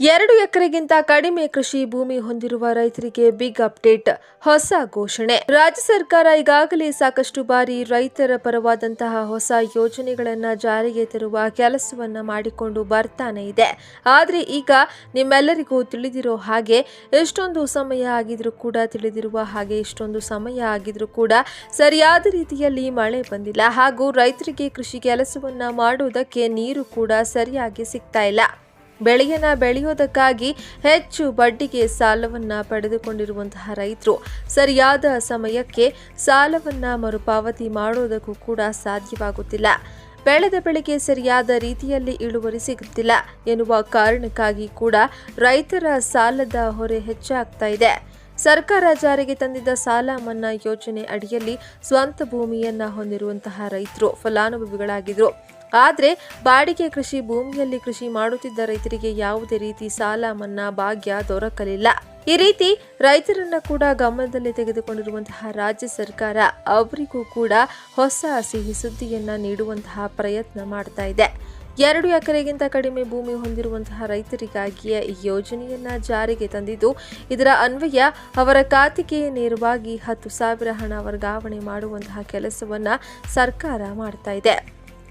ಎರಡು ಎಕರೆಗಿಂತ ಕಡಿಮೆ ಕೃಷಿ ಭೂಮಿ ಹೊಂದಿರುವ ರೈತರಿಗೆ ಬಿಗ್ ಅಪ್ಡೇಟ್, ಹೊಸ ಘೋಷಣೆ. ರಾಜ್ಯ ಸರ್ಕಾರ ಈಗಾಗಲೇ ಸಾಕಷ್ಟು ಬಾರಿ ರೈತರ ಪರವಾದಂತಹ ಹೊಸ ಯೋಜನೆಗಳನ್ನ ಜಾರಿಗೆ ತರುವ ಕೆಲಸವನ್ನ ಮಾಡಿಕೊಂಡು ಬರ್ತಾನೆ ಇದೆ. ಆದ್ರೆ ಈಗ ನಿಮ್ಮೆಲ್ಲರಿಗೂ ತಿಳಿದಿರೋ ಹಾಗೆ ಎಷ್ಟೊಂದು ಸಮಯ ಆಗಿದ್ರೂ ಕೂಡ ತಿಳಿದಿರುವ ಹಾಗೆ ಇಷ್ಟೊಂದು ಸಮಯ ಆಗಿದ್ರೂ ಕೂಡ ಸರಿಯಾದ ರೀತಿಯಲ್ಲಿ ಮಳೆ ಬಂದಿಲ್ಲ. ಹಾಗೂ ರೈತರಿಗೆ ಕೃಷಿ ಕೆಲಸವನ್ನ ಮಾಡುವುದಕ್ಕೆ ನೀರು ಕೂಡ ಸರಿಯಾಗಿ ಸಿಗ್ತಾ ಇಲ್ಲ. ಬೆಳೆಯನ್ನ ಬೆಳೆಯೋದಕ್ಕಾಗಿ ಹೆಚ್ಚು ಬಡ್ಡಿಗೆ ಸಾಲವನ್ನ ಪಡೆದುಕೊಂಡಿರುವಂತಹ ರೈತರು. ಸರಿಯಾದ ಸಮಯಕ್ಕೆ ಸಾಲವನ್ನ ಮರುಪಾವತಿ ಮಾಡೋದಕ್ಕೂ ಕೂಡ ಸಾಧ್ಯವಾಗುತ್ತಿಲ್ಲ. ಬೆಳೆದ ಬೆಳೆಗೆ ಸರಿಯಾದ ರೀತಿಯಲ್ಲಿ ಇಳುವರಿ ಸಿಗುತ್ತಿಲ್ಲ ಎನ್ನುವ ಕಾರಣಕ್ಕಾಗಿ ಕೂಡ ರೈತರ ಸಾಲದ ಹೊರೆ ಹೆಚ್ಚಾಗ್ತಾ ಇದೆ. ಸರ್ಕಾರ ಜಾರಿಗೆ ತಂದಿದ್ದ ಸಾಲ ಮನ್ನಾ ಯೋಜನೆ ಅಡಿಯಲ್ಲಿ ಸ್ವಂತ ಭೂಮಿಯನ್ನ ಹೊಂದಿರುವಂತಹ ರೈತರು ಫಲಾನುಭವಿಗಳಾಗಿದ್ರು. ಆದರೆ ಬಾಡಿಗೆ ಕೃಷಿ, ಭೂಮಿಯಲ್ಲಿ ಕೃಷಿ ಮಾಡುತ್ತಿದ್ದ ರೈತರಿಗೆ ಯಾವುದೇ ರೀತಿ ಸಾಲ, ಮನ್ನಾ, ಭಾಗ್ಯ ದೊರಕಲಿಲ್ಲ. ಈ ರೀತಿ ರೈತರನ್ನ ಕೂಡ ಗಮನದಲ್ಲಿ ತೆಗೆದುಕೊಂಡಿರುವಂತಹ ರಾಜ್ಯ ಸರ್ಕಾರ ಅವರಿಗೂ ಕೂಡ ಹೊಸ ಸಿಹಿ ಸುದ್ದಿಯನ್ನ ನೀಡುವಂತಹ ಪ್ರಯತ್ನ ಮಾಡ್ತಾ ಇದೆ. ಎರಡು ಎಕರೆಗಿಂತ ಕಡಿಮೆ ಭೂಮಿ ಹೊಂದಿರುವಂತಹ ರೈತರಿಗಾಗಿಯೇ ಈ ಯೋಜನೆಯನ್ನ ಜಾರಿಗೆ ತಂದಿದ್ದು, ಇದರ ಅನ್ವಯ ಅವರ ಖಾತೆಗೆ ನೇರವಾಗಿ ಹತ್ತು ಸಾವಿರ ಹಣ ವರ್ಗಾವಣೆ ಮಾಡುವಂತಹ ಕೆಲಸವನ್ನ ಸರ್ಕಾರ ಮಾಡ್ತಾ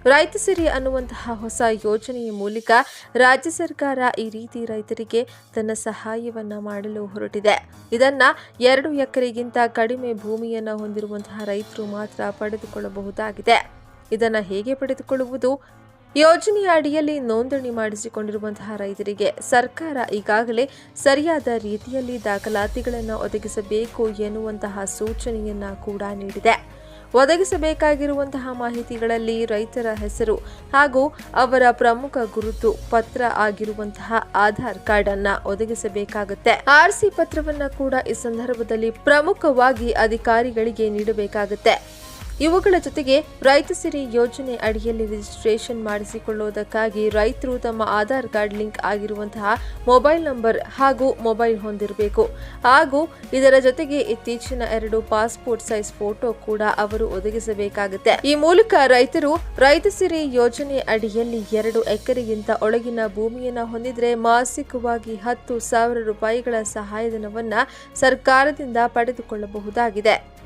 ರೈತ ಸಿರಿ ಅನ್ನುವಂತಹ ಹೊಸ ಯೋಜನೆಯ ಮೂಲಕ ರಾಜ್ಯ ಸರ್ಕಾರ ಈ ರೀತಿ ರೈತರಿಗೆ ತನ್ನ ಸಹಾಯವನ್ನ ಮಾಡಲು ಹೊರಟಿದೆ. ಇದನ್ನ ಎರಡು ಎಕರೆಗಿಂತ ಕಡಿಮೆ ಭೂಮಿಯನ್ನು ಹೊಂದಿರುವಂತಹ ರೈತರು ಮಾತ್ರ ಪಡೆದುಕೊಳ್ಳಬಹುದಾಗಿದೆ. ಇದನ್ನ ಹೇಗೆ ಪಡೆದುಕೊಳ್ಳುವುದು? ಯೋಜನೆಯ ಅಡಿಯಲ್ಲಿ ನೋಂದಣಿ ಮಾಡಿಸಿಕೊಂಡಿರುವಂತಹ ರೈತರಿಗೆ ಸರ್ಕಾರ ಈಗಾಗಲೇ ಸರಿಯಾದ ರೀತಿಯಲ್ಲಿ ದಾಖಲಾತಿಗಳನ್ನು ಒದಗಿಸಬೇಕು ಎನ್ನುವಂತಹ ಸೂಚನೆಯನ್ನ ಕೂಡ ನೀಡಿದೆ. ಒದಗಿಸಬೇಕಾಗಿರುವಂತಹ ಮಾಹಿತಿಗಳಲ್ಲಿ ರೈತರ ಹೆಸರು ಹಾಗೂ ಅವರ ಪ್ರಮುಖ ಗುರುತು ಪತ್ರ ಆಗಿರುವಂತಹ ಆಧಾರ್ ಕಾರ್ಡ್ ಅನ್ನ ಒದಗಿಸಬೇಕಾಗುತ್ತೆ. ಆರ್ಸಿ ಪತ್ರವನ್ನ ಕೂಡ ಈ ಸಂದರ್ಭದಲ್ಲಿ ಪ್ರಮುಖವಾಗಿ ಅಧಿಕಾರಿಗಳಿಗೆ ನೀಡಬೇಕಾಗುತ್ತೆ. ಇವುಗಳ ಜೊತೆಗೆ ರೈತ ಸಿರಿ ಯೋಜನೆ ಅಡಿಯಲ್ಲಿ ರಿಜಿಸ್ಟ್ರೇಷನ್ ಮಾಡಿಸಿಕೊಳ್ಳುವುದಕ್ಕಾಗಿ ರೈತರು ತಮ್ಮ ಆಧಾರ್ ಕಾರ್ಡ್ ಲಿಂಕ್ ಆಗಿರುವಂತಹ ಮೊಬೈಲ್ ನಂಬರ್ ಹಾಗೂ ಮೊಬೈಲ್ ಹೊಂದಿರಬೇಕು. ಹಾಗೂ ಇದರ ಜೊತೆಗೆ ಇತ್ತೀಚಿನ ಎರಡು ಪಾಸ್ಪೋರ್ಟ್ ಸೈಜ್ ಫೋಟೋ ಕೂಡ ಅವರು ಒದಗಿಸಬೇಕಾಗುತ್ತೆ. ಈ ಮೂಲಕ ರೈತರು ರೈತ ಸಿರಿ ಯೋಜನೆ ಅಡಿಯಲ್ಲಿ ಎರಡು ಎಕರೆಗಿಂತ ಒಳಗಿನ ಭೂಮಿಯನ್ನು ಹೊಂದಿದ್ರೆ ಮಾಸಿಕವಾಗಿ ಹತ್ತು ಸಾವಿರ ರೂಪಾಯಿಗಳ ಸಹಾಯಧನವನ್ನ ಸರ್ಕಾರದಿಂದ ಪಡೆದುಕೊಳ್ಳಬಹುದಾಗಿದೆ.